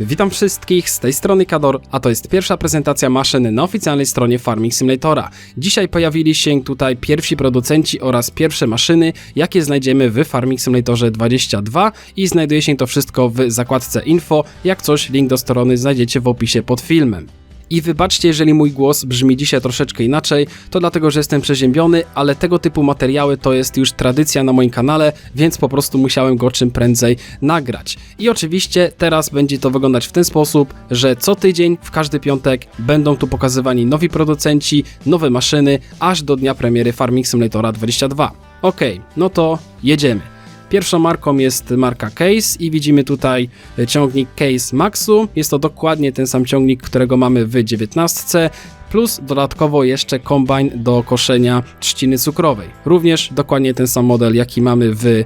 Witam wszystkich, z tej strony Kador, a to jest pierwsza prezentacja maszyn na oficjalnej stronie Farming Simulatora. Dzisiaj pojawili się tutaj pierwsi producenci oraz pierwsze maszyny, jakie znajdziemy w Farming Simulatorze 22 i znajduje się to wszystko w zakładce info, jak coś link do strony znajdziecie w opisie pod filmem. I wybaczcie, jeżeli mój głos brzmi dzisiaj troszeczkę inaczej, to dlatego, że jestem przeziębiony, ale tego typu materiały to jest już tradycja na moim kanale, więc po prostu musiałem go czym prędzej nagrać. I oczywiście teraz będzie to wyglądać w ten sposób, że co tydzień, w każdy piątek będą tu pokazywani nowi producenci, nowe maszyny, aż do dnia premiery Farming Simulatora 22. Ok, no to jedziemy. Pierwszą marką jest marka Case i widzimy tutaj ciągnik Case Maxu. Jest to dokładnie ten sam ciągnik, którego mamy w 19, plus dodatkowo jeszcze kombajn do koszenia trzciny cukrowej. Również dokładnie ten sam model, jaki mamy w, yy,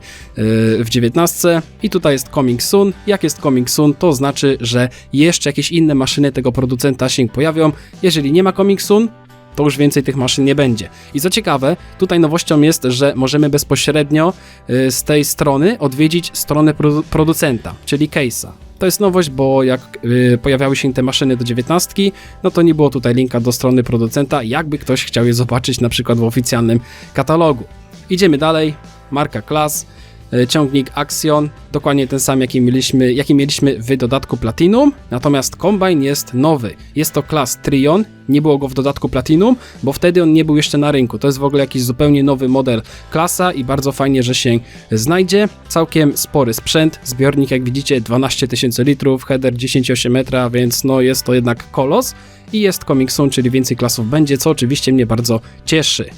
w 19 i tutaj jest Coming Soon. Jak jest Coming Soon, to znaczy, że jeszcze jakieś inne maszyny tego producenta się pojawią. Jeżeli nie ma Coming Soon, to już więcej tych maszyn nie będzie. I co ciekawe, tutaj nowością jest, że możemy bezpośrednio y, z tej strony odwiedzić stronę produ producenta, czyli Case'a. To jest nowość, bo jak y, pojawiały się te maszyny do 19, no to nie było tutaj linka do strony producenta, jakby ktoś chciał je zobaczyć na przykład w oficjalnym katalogu. Idziemy dalej, marka Class, y, ciągnik Axion, dokładnie ten sam jaki mieliśmy, jaki mieliśmy w dodatku Platinum, natomiast kombajn jest nowy. Jest to Class Trion, nie było go w dodatku Platinum, bo wtedy on nie był jeszcze na rynku. To jest w ogóle jakiś zupełnie nowy model klasa i bardzo fajnie, że się znajdzie. Całkiem spory sprzęt, zbiornik jak widzicie 12 tysięcy litrów, header 10,8 metra, więc no jest to jednak kolos i jest Comic Soon, czyli więcej klasów będzie, co oczywiście mnie bardzo cieszy.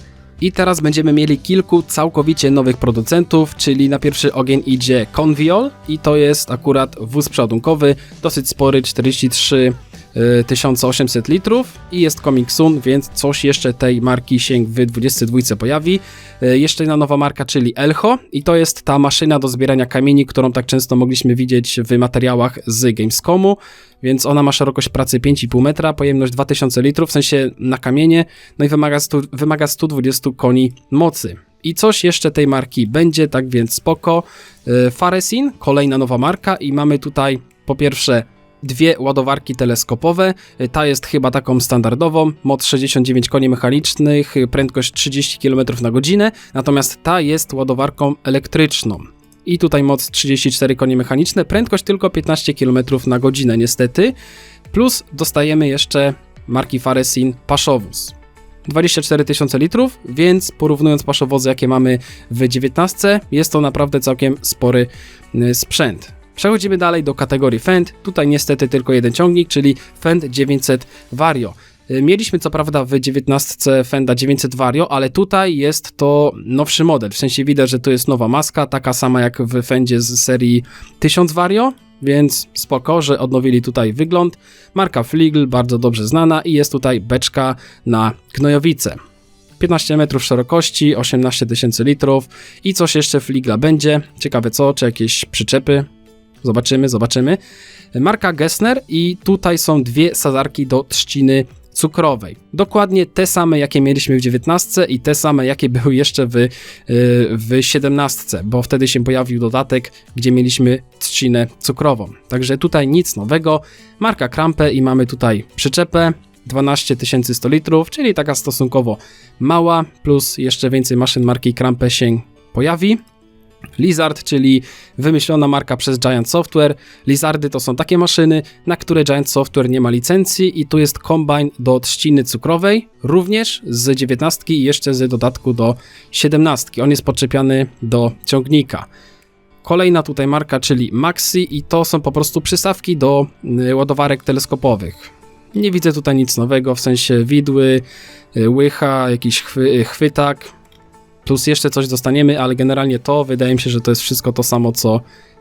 I teraz będziemy mieli kilku całkowicie nowych producentów, czyli na pierwszy ogień idzie Conviol i to jest akurat wóz przeładunkowy, dosyć spory, 43 1800 litrów i jest Comic Soon, więc coś jeszcze tej marki się w 22 pojawi. E, jeszcze jedna nowa marka, czyli Elcho i to jest ta maszyna do zbierania kamieni, którą tak często mogliśmy widzieć w materiałach z Gamescomu, więc ona ma szerokość pracy 5,5 metra, pojemność 2000 litrów, w sensie na kamienie, no i wymaga, 100, wymaga 120 koni mocy. I coś jeszcze tej marki będzie, tak więc spoko. E, Faresin, kolejna nowa marka i mamy tutaj po pierwsze dwie ładowarki teleskopowe. Ta jest chyba taką standardową, moc 69 koni mechanicznych, prędkość 30 km na godzinę, natomiast ta jest ładowarką elektryczną. I tutaj moc 34 konie mechaniczne, prędkość tylko 15 km na godzinę niestety. Plus dostajemy jeszcze marki Faresin Paszowóz. 24 tysiące litrów, więc porównując paszowozy jakie mamy w 19, jest to naprawdę całkiem spory y, sprzęt. Przechodzimy dalej do kategorii Fend. Tutaj niestety tylko jeden ciągnik, czyli Fend 900 Vario. Y, mieliśmy co prawda w 19 Fenda 900 Vario, ale tutaj jest to nowszy model. W sensie widać, że to jest nowa maska, taka sama jak w Fendzie z serii 1000 Vario, więc spoko, że odnowili tutaj wygląd. Marka Fligl, bardzo dobrze znana i jest tutaj beczka na gnojowice. 15 metrów szerokości, 18 tysięcy litrów i coś jeszcze Fligla będzie. Ciekawe co, czy jakieś przyczepy, Zobaczymy, zobaczymy. Marka Gessner i tutaj są dwie sadzarki do trzciny cukrowej. Dokładnie te same, jakie mieliśmy w 19 i te same, jakie były jeszcze w, y, w 17, bo wtedy się pojawił dodatek, gdzie mieliśmy trzcinę cukrową. Także tutaj nic nowego. Marka Krampe i mamy tutaj przyczepę. 12 100 litrów, czyli taka stosunkowo mała, plus jeszcze więcej maszyn marki Krampe się pojawi. Lizard, czyli wymyślona marka przez Giant Software. Lizardy to są takie maszyny, na które Giant Software nie ma licencji i tu jest kombajn do trzciny cukrowej, również z 19 i jeszcze z dodatku do 17. On jest podczepiany do ciągnika. Kolejna tutaj marka, czyli Maxi i to są po prostu przystawki do y, ładowarek teleskopowych. Nie widzę tutaj nic nowego, w sensie widły, y, łycha, jakiś chwy, chwytak, plus jeszcze coś dostaniemy, ale generalnie to wydaje mi się, że to jest wszystko to samo, co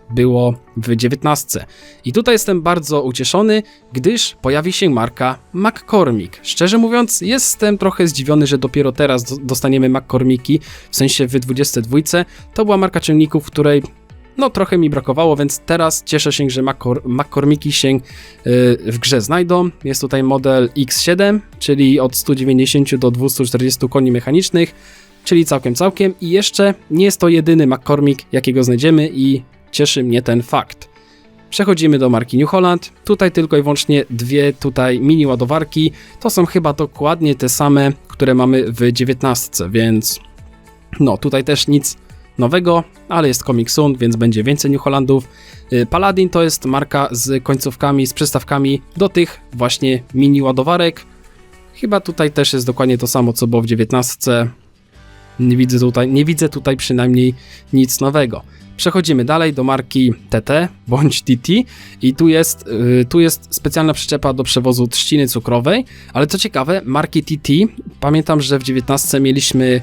było w 19. I tutaj jestem bardzo ucieszony, gdyż pojawi się marka McCormick. Szczerze mówiąc, jestem trochę zdziwiony, że dopiero teraz dostaniemy McCormicki, w sensie w 22. To była marka ciągników, której no trochę mi brakowało, więc teraz cieszę się, że McCormicki się yy, w grze znajdą. Jest tutaj model X7, czyli od 190 do 240 koni mechanicznych czyli całkiem całkiem i jeszcze nie jest to jedyny McCormick, jakiego znajdziemy i cieszy mnie ten fakt. Przechodzimy do marki New Holland. Tutaj tylko i wyłącznie dwie tutaj mini ładowarki. To są chyba dokładnie te same, które mamy w 19, więc no tutaj też nic nowego, ale jest Comic Soon, więc będzie więcej New Hollandów. Y, Paladin to jest marka z końcówkami, z przystawkami do tych właśnie mini ładowarek. Chyba tutaj też jest dokładnie to samo, co było w 19. Nie widzę tutaj, nie widzę tutaj przynajmniej nic nowego. Przechodzimy dalej do marki TT bądź TT i tu jest, yy, tu jest specjalna przyczepa do przewozu trzciny cukrowej, ale co ciekawe, marki TT, pamiętam, że w 19 mieliśmy,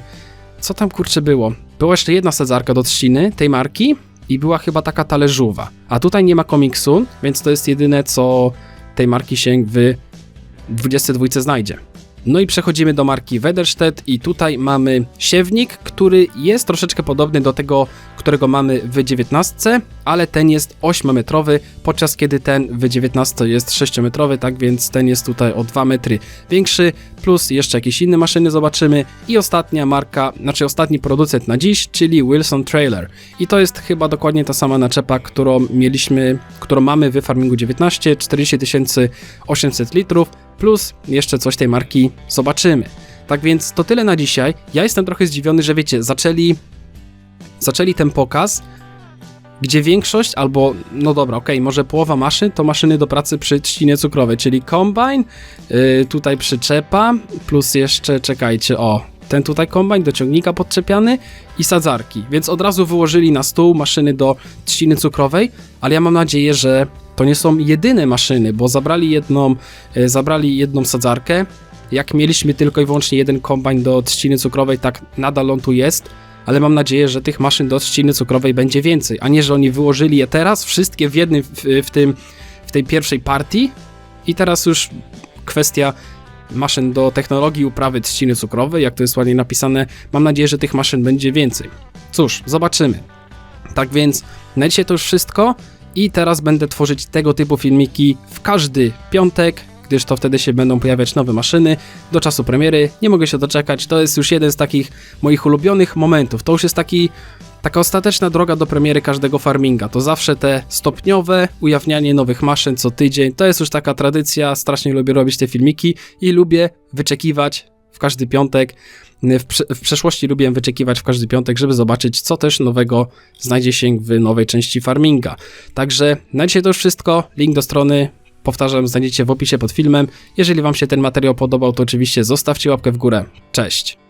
co tam kurczę było? Była jeszcze jedna sadzarka do trzciny tej marki i była chyba taka talerzowa, a tutaj nie ma komiksu, więc to jest jedyne, co tej marki się w 22 znajdzie. No i przechodzimy do marki Wederstedt i tutaj mamy siewnik, który jest troszeczkę podobny do tego, którego mamy w 19, ale ten jest 8-metrowy, podczas kiedy ten w 19 jest 6-metrowy, tak więc ten jest tutaj o 2 metry większy, plus jeszcze jakieś inne maszyny zobaczymy i ostatnia marka, znaczy ostatni producent na dziś, czyli Wilson Trailer. I to jest chyba dokładnie ta sama naczepa, którą mieliśmy, którą mamy w Farmingu 19, 40 800 litrów, plus jeszcze coś tej marki zobaczymy. Tak więc to tyle na dzisiaj. Ja jestem trochę zdziwiony, że wiecie, zaczęli zaczęli ten pokaz, gdzie większość, albo no dobra, okej, okay, może połowa maszyn to maszyny do pracy przy trzcinie cukrowej, czyli kombine, yy, tutaj przyczepa, plus jeszcze, czekajcie, o, ten tutaj kombine do ciągnika podczepiany i sadzarki, więc od razu wyłożyli na stół maszyny do trzciny cukrowej, ale ja mam nadzieję, że to nie są jedyne maszyny, bo zabrali jedną, yy, zabrali jedną sadzarkę, jak mieliśmy tylko i wyłącznie jeden kombine do trzciny cukrowej, tak nadal on tu jest, ale mam nadzieję, że tych maszyn do trzciny cukrowej będzie więcej, a nie, że oni wyłożyli je teraz, wszystkie w jednym, w, w tym, w tej pierwszej partii. I teraz już kwestia maszyn do technologii uprawy trzciny cukrowej, jak to jest ładnie napisane, mam nadzieję, że tych maszyn będzie więcej. Cóż, zobaczymy. Tak więc na dzisiaj to już wszystko i teraz będę tworzyć tego typu filmiki w każdy piątek, gdyż to wtedy się będą pojawiać nowe maszyny do czasu premiery. Nie mogę się doczekać, to jest już jeden z takich moich ulubionych momentów. To już jest taki taka ostateczna droga do premiery każdego farminga. To zawsze te stopniowe ujawnianie nowych maszyn co tydzień. To jest już taka tradycja, strasznie lubię robić te filmiki i lubię wyczekiwać w każdy piątek. W, prze w, przeszłości lubiłem wyczekiwać w każdy piątek, żeby zobaczyć, co też nowego znajdzie się w nowej części farminga. Także na dzisiaj to już wszystko. Link do strony Powtarzam, znajdziecie w opisie pod filmem. Jeżeli Wam się ten materiał podobał, to oczywiście zostawcie łapkę w górę. Cześć!